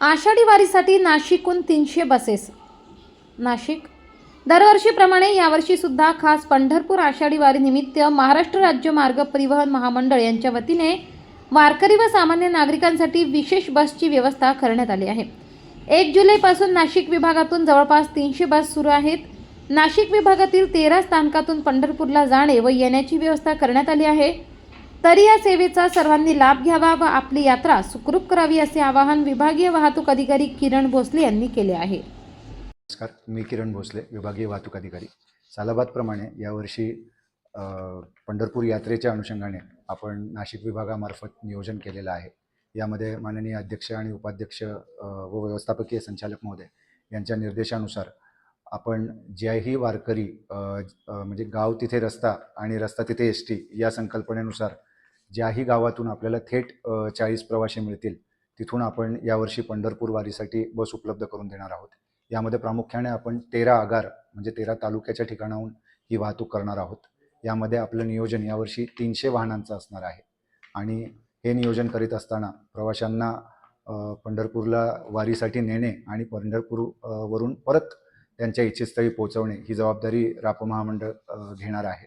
आषाढी वारीसाठी नाशिकहून तीनशे बसेस. नाशिक. दरवर्षीप्रमाणे यावर्षीसुद्धा खास पंढरपूर आषाढी वारीनिमित्त महाराष्ट्र राज्य मार्ग परिवहन महामंडळ यांच्या वतीने वारकरी व सामान्य नागरिकांसाठी विशेष बसची व्यवस्था करण्यात आली आहे. एक जुलैपासून नाशिक विभागातून जवळपास तीनशे बस सुरू आहेत. नाशिक विभागातील तेरा स्थानकातून पंढरपूरला जाणे व येण्याची व्यवस्था करण्यात आली आहे. तरी या सेवेचा सर्वांनी लाभ घ्यावा व आपली यात्रा सुखरूप करावी असे आवाहन विभागीय वाहतूक अधिकारी किरण भोसले यांनी केले आहे. नमस्कार मी किरण भोसले विभागीय वाहतूक अधिकारी. सालाबादप्रमाणे यावर्षी पंढरपूर यात्रेच्या अनुषंगाने आपण नाशिक विभागामार्फत नियोजन केलेलं आहे. यामध्ये माननीय अध्यक्ष आणि उपाध्यक्ष व व्यवस्थापकीय संचालक महोदय यांच्या निर्देशानुसार आपण ज्याही वारकरी म्हणजे गाव तिथे रस्ता आणि रस्ता तिथे एस टी या संकल्पनेनुसार ज्याही गावातून आपल्याला थेट चाळीस प्रवासी मिळतील तिथून आपण यावर्षी पंढरपूर वारीसाठी बस उपलब्ध करून देणार आहोत. यामध्ये प्रामुख्याने आपण तेरा आगार म्हणजे तेरा तालुक्याच्या ठिकाणाहून ही वाहतूक करणार आहोत. यामध्ये आपलं नियोजन यावर्षी तीनशे वाहनांचं असणार आहे. आणि हे नियोजन करीत असताना प्रवाशांना पंढरपूरला वारीसाठी नेणे आणि पंढरपूर वरून परत त्यांच्या इच्छितस्थळी पोहोचवणे ही जबाबदारी राप महामंडळ घेणार आहे.